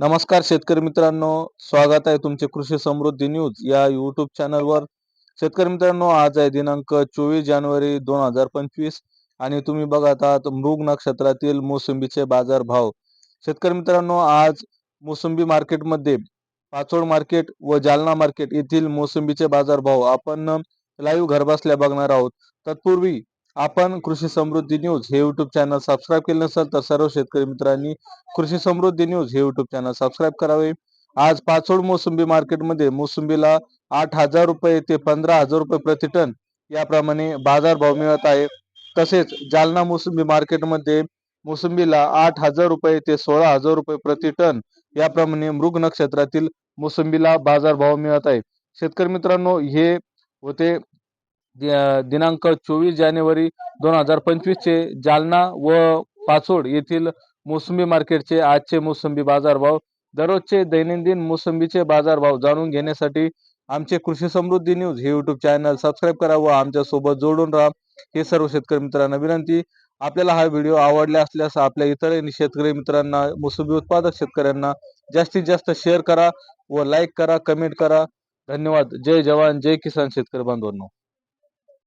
नमस्कार शेतकरी मित्रांनो स्वागत आहे तुमचे कृषी समृद्धी न्यूज या युट्यूब चॅनलवर शेतकरी मित्रांनो आज आहे दिनांक चोवीस जानेवारी दोन हजार पंचवीस आणि तुम्ही बघत आहात मृग नक्षत्रातील मोसंबीचे बाजार भाव शेतकरी मित्रांनो आज मोसंबी मार्केटमध्ये पाचोड मार्केट व जालना मार्केट येथील मोसंबीचे बाजार भाव आपण लाईव्ह घरबसल्या बघणार आहोत. तत्पूर्वी आपण कृषी समृद्धी न्यूज हे युट्यूब चॅनल सबस्क्राईब केले नसेल तर सर्व शेतकरी मित्रांनी कृषी समृद्धी न्यूज हे युट्यूब चॅनल सबस्क्राईब करावे. आज पाचोड मोसंबी मार्केटमध्ये मोसंबीला आठ हजार रुपये ते पंधरा हजार रुपये प्रति टन याप्रमाणे बाजार भाव मिळत आहे. तसेच जालना मोसंबी मार्केटमध्ये मोसंबीला आठ हजार रुपये ते सोळा हजार रुपये प्रति टन याप्रमाणे मृग नक्षत्रातील मोसंबीला बाजार भाव मिळत आहे. शेतकरी मित्रांनो हे होते दिनांक चोवीस जानेवारी दोन हजार पंचवीसचे जालना व पाचोड येथील मोसंबी मार्केटचे आजचे मोसंबी बाजारभाव दररोजचे दैनंदिन मोसंबीचे बाजारभाव जाणून घेण्यासाठी आमचे कृषी समृद्धी न्यूज हे युट्यूब चॅनल सबस्क्राईब करा व आमच्यासोबत जोडून राहा. हे सर्व शेतकरी मित्रांना विनंती आपल्याला हा व्हिडिओ आवडला असल्यास आपल्या इतर शेतकरी मित्रांना मोसंबी उत्पादक शेतकऱ्यांना जास्तीत जास्त शेअर करा व लाईक करा कमेंट करा. धन्यवाद. जय जवान जय किसान शेतकरी बांधवांनो.